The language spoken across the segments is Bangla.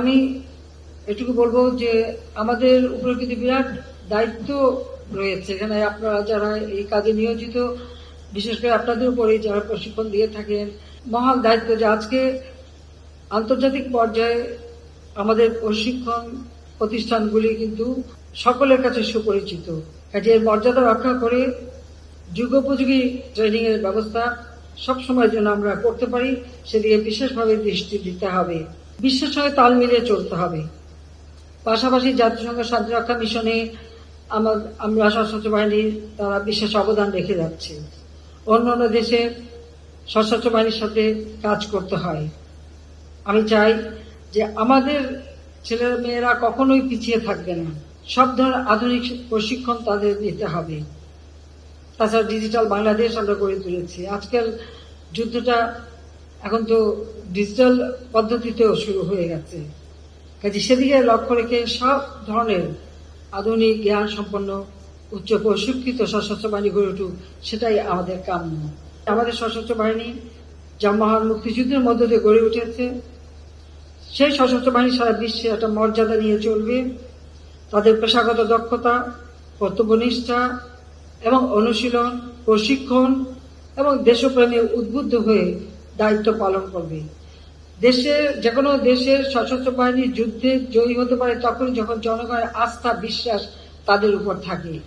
আমি এটুকু বলব যে আমাদের উপরে কিন্তু বিরাট দায়িত্ব রয়েছে। এখানে আপনারা যারা এই কাজে নিয়োজিত, বিশেষ করে আপনাদের উপরে যারা প্রশিক্ষণ দিয়ে থাকেন, মহান দায়িত্ব যে আজকে আন্তর্জাতিক পর্যায়ে আমাদের প্রশিক্ষণ প্রতিষ্ঠানগুলি কিন্তু সকলের কাছে সুপরিচিত। কাজে এর মর্যাদা রক্ষা করে যুগোপযোগী ট্রেনিং এর ব্যবস্থা সব সময়ের জন্য আমরা করতে পারি সেদিকে বিশেষভাবে দৃষ্টি দিতে হবে। বিশ্বের সঙ্গে তাল মিলিয়ে চলতে হবে। পাশাপাশি জাতিসংঘ শান্তিরক্ষা মিশনে আমার- আমরা সশস্ত্র বাহিনীর তারা বিশেষ অবদান রেখে যাচ্ছে। অন্য অন্য দেশে সশস্ত্র বাহিনীর সাথে কাজ করতে হয়। আমি চাই যে আমাদের ছেলে মেয়েরা কখনোই পিছিয়ে থাকবে না। সব ধরনের আধুনিক প্রশিক্ষণ তাদের নিতে হবে। তাছাড়া ডিজিটাল বাংলাদেশ আমরা গড়ে তুলেছি। আজকাল যুদ্ধটা এখন তো ডিজিটাল পদ্ধতিতেও শুরু হয়ে গেছে। কাজে সেদিকে লক্ষ্য রেখে সব ধরনের আধুনিক জ্ঞান সম্পন্ন, উচ্চ প্রশিক্ষিত সশস্ত্র বাহিনী গড়ে উঠুক, সেটাই আমাদের কাম্য। আমাদের সশস্ত্র বাহিনী যা মহান মুক্তিযুদ্ধের মধ্য দিয়ে গড়ে উঠেছে। সেই সশস্ত্র বাহিনী সারা বিশ্বে একটা মর্যাদা নিয়ে চলবে। তাদের পেশাগত দক্ষতা, কর্তব্যনিষ্ঠা এবং অনুশীলন, প্রশিক্ষণ এবং দেশপ্রেমে উদ্বুদ্ধ হয়ে দায়িত্ব পালন করবে। দেশে যে কোনো দেশের সশস্ত্র বাহিনী যুদ্ধে জয়ী হতে পারে তখনই যখন জনগণের আস্থা, বিশ্বাস তাদের উপর থাকে।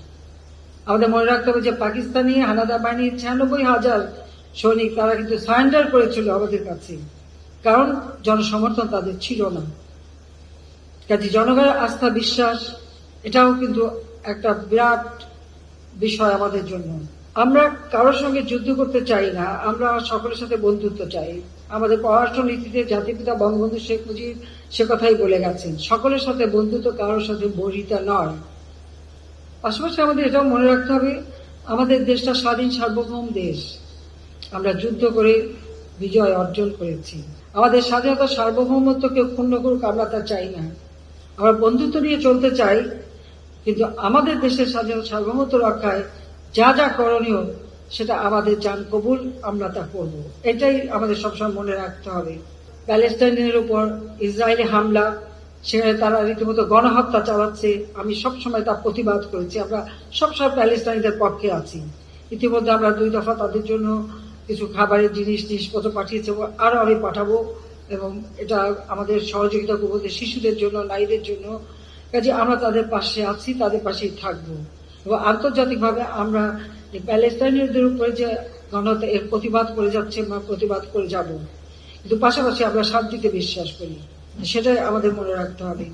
আমাদের মনে রাখতে হবে যে পাকিস্তানি হানাদার বাহিনীর ছিয়ানব্বই হাজার সৈনিক তারা কিন্তু সারেন্ডার করেছিল আমাদের কাছে। কারণ জনসমর্থন তাদের ছিল না। কাজে জনগণের আস্থা, বিশ্বাস, এটাও কিন্তু একটা বিরাট বিষয় আমাদের জন্য। আমরা কারোর সঙ্গে যুদ্ধ করতে চাই না, আমরা সকলের সাথে বন্ধুত্ব চাই। আমাদের পররাষ্ট্র নীতিতে জাতিপিতা বঙ্গবন্ধু শেখ মুজিব সে কথাই বলে গেছেন, সকলের সাথে বন্ধুত্ব কারোর সাথে বহিতা নয়। পাশাপাশি আমাদের এটাও মনে রাখতে হবে, আমাদের দেশটা স্বাধীন সার্বভৌম দেশ। আমরা যুদ্ধ করে বিজয় অর্জন করেছি। আমাদের স্বাধীনতা সার্বভৌমত্বকে ক্ষুণ্ণ করুক আমরা তা চাই না। আমরা বন্ধুত্ব নিয়ে চলতে চাই, কিন্তু আমাদের দেশের স্বাধীনতা সার্বভৌমত্ব রক্ষায় যা যা করণীয়, সেটা আমাদের যান কবুল, আমরা তা করব। এটাই আমাদের সবসময় মনে রাখতে হবে। প্যালেস্টাইনের উপর ইসরায়েলি হামলা, সেখানে তারা রীতিমতো গণহত্যা চালাচ্ছে, আমি সবসময় তার প্রতিবাদ করেছি। আমরা সবসময় প্যালেস্টাইনদের পক্ষে আছি। ইতিমধ্যে আমরা দুই দফা তাদের জন্য কিছু খাবারের জিনিস, জিনিসপত্র পাঠিয়েছি আরও আমি পাঠাবো এবং এটা আমাদের সহযোগিতা করব শিশুদের জন্য, নারীদের জন্য। কাজে আমরা তাদের পাশে আছি, তাদের পাশেই থাকব। এবং আন্তর্জাতিকভাবে আমরা এই প্যালেস্টাইনিয়দের উপরে যে গণহত্যা, এর প্রতিবাদ করে যাচ্ছে বা প্রতিবাদ করে যাব। কিন্তু পাশাপাশি আমরা শান্তিতে বিশ্বাস করি। সেটাই আমাদের মনে রাখতে হবে।